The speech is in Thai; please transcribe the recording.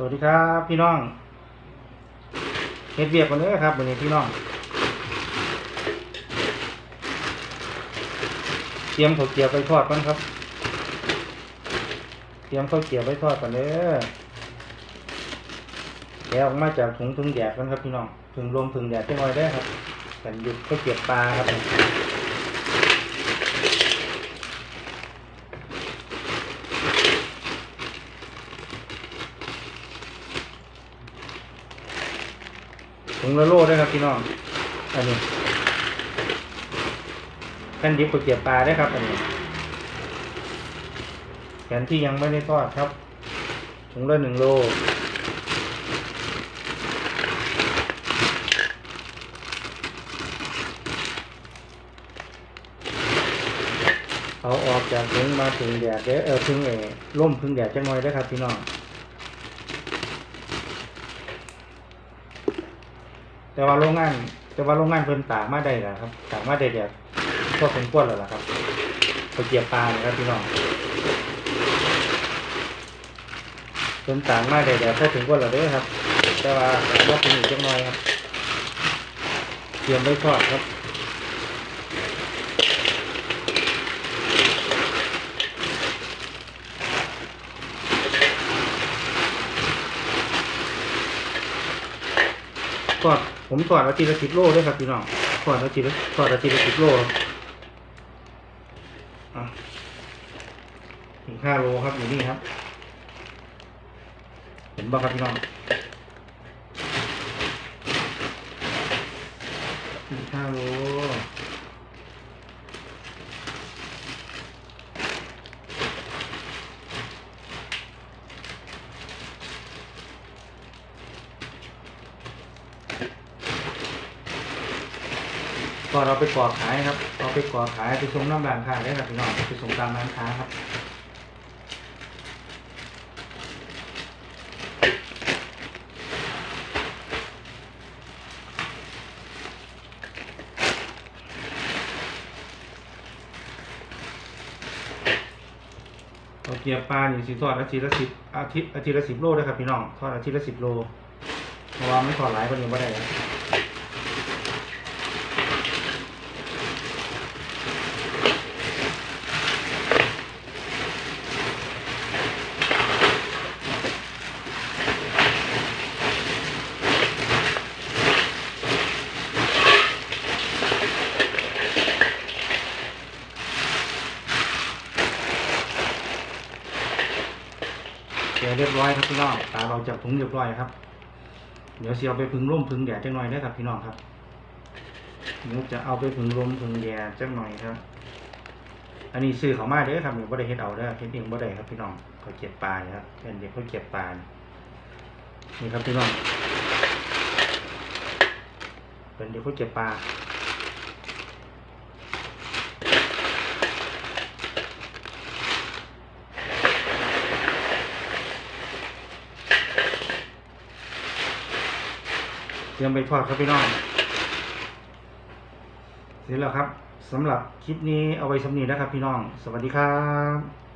สวัสดีครับพี่น้องเฮ็ดเวียกกันเลยครับวันนี้พี่น้อง เตรียมข้าวเกี๊ยวไปทอดกันครับ เตรียมข้าวเกี๊ยวไปทอดกันเลยแกออกมาจากถุงพึ่งแดดกันครับพี่น้องพึ่งลมพึ่งแดดจังไว้ได้ครับกันหยุดข้าวเกี๊ยวปลาครับ ถุงละโลได้วยครับพี่น้อง อันนี้กันดิบข้าวเกี๊ยวปลาได้ครับอันนี้แผนที่ยังไม่ได้ทอดครับ ถุงละหนึ่งโลเอาออกจากถุงมาถึงแดดเด้อเออถึงเออร่มถึงแดดจังหน่อยได้ครับพี่น้อง แต่ว่าโรงงาน แต่ว่าโรงงานเพิ่นตากมาได้แล้วครับตากมาได้แดดพอสมควกแล้วล่ะครับไปเกียบปลานะครับพี่น้องเพิ่นตากมาได้แดดพอถึงพวกแล้วเด้อครับ แต่ว่าว่าเป็นอีกจังหน่อยครับเตรียมไว้ทอดครับ ถอดผมถอดอาทิตย์ละสิบโลด้วยครับพี่น้องถอดอาทิตย์ละถอดอาทิตย์ละสิบโลครับอะถึงห้าโลครับอยู่นี่ครับ เห็นบ้างครับพี่น้องถึงห้าโล ก็เราไปกรอขายครับเอาไปกรอขายไปส่งน้ำร้านค้าได้ครับพี่น้องไปส่งตามร้านค้าครับเอาเกียร์ปลานี่สิทอดอาทิตย์ละสิบอาทิตย์อาทิตย์ละสิบโลได้ครับพี่น้องทอดอาทิตย์ละสิบโลเพราะว่าไม่ทอดหลายคนยังไม่ได้ เดี๋ยวเรียบร้อยครับพี่น้องตาเราจับถุงเรียบร้อยครับ เดี๋ยวเสียเอาไปพึ่งร่มพึ่งแดดจังหน่อยได้ครับพี่น้องครับเดี๋ยวจะเอาไปพึ่งลมพึ่งแดดจังหน่อยครับ อันนี้ซื้อเขามาเด้อครับนี่บ่ได้เฮ็ดเอาเด้อเฮ็ดเองบ่ได้ครับพี่น้องเขาเก็บปลานี่ครับเป็นเด็กเขาเก็บปลานี่ครับพี่น้องเป็นเด็กเขาเก็บปลา ตรียมไปทอดครับพี่น้อง เสร็จแล้วครับสำหรับคลิปนี้เอาไว้สำนีนะครับพี่น้อง สวัสดีครับ